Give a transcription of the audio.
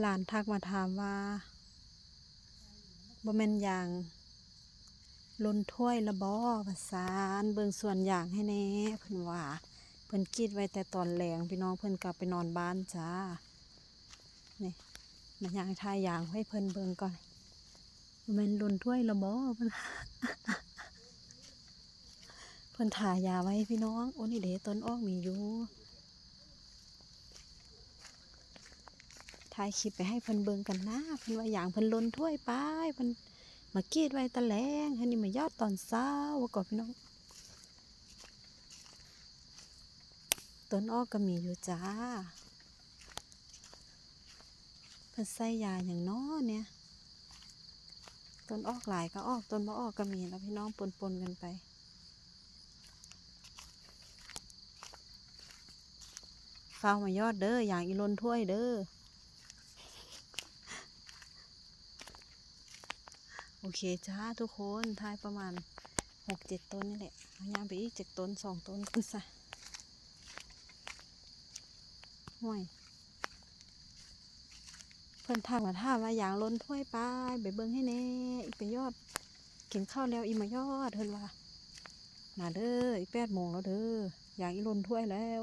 หลานทักมาถามว่าบ่แม่นอย่างลนถ้วยละบ่ว่าซานเบิงส่วนอย่างให้แน่เพิ่นว่าเพิ่นคิดไว้แต่ตอนแลงพี่น้องเพิ่นกลับไปนอนบ้านจ้านี่มาย่างทายอย่างให้เพิ่นเบิงก่อนบ่แม่นลนถ้วยละบ่เพิ่นเพิ่นถ่ายาไว้พี่น้องโอ้นี่เด้ต้นอ้อกมีอยู่ ถ่ายคลิปไปให้เพิ่นเบิ่งกันนะเพิ่นว่าอย่างเพิ่นล้นถ้วยไปเพิ่นมากีดไว้ตะแลงให้นี่มายอดตอนเช้าว่าก่อนพี่น้องต้นอ้อกก็มีอยู่จ้าเพิ่นใส่ยาอย่างน้อเนี่ยต้นออกหลายก็ออกต้นบ่ออกก็มีแล้วพี่น้องปนๆกันไปฟ้ามายอดเด้ออย่างอีลนถ้วยเด้อ โอเคจ้าทุกคนทายประมาณหกเจ็ดต้นนี่แหละเอายางไปอีกเจ็ดต้นสองต้นคุณซะห่วยเพิ่อนถามมาถามาอย่างล้นถ้วยไปไปเบิ่งให้แน่อีกไปยอดกินข้าวแล้วอีมายอดเพิ่นว่ามาเด้ออีแปดโมงแล้วเด้ออย่างอีล้นถ้วยแล้ว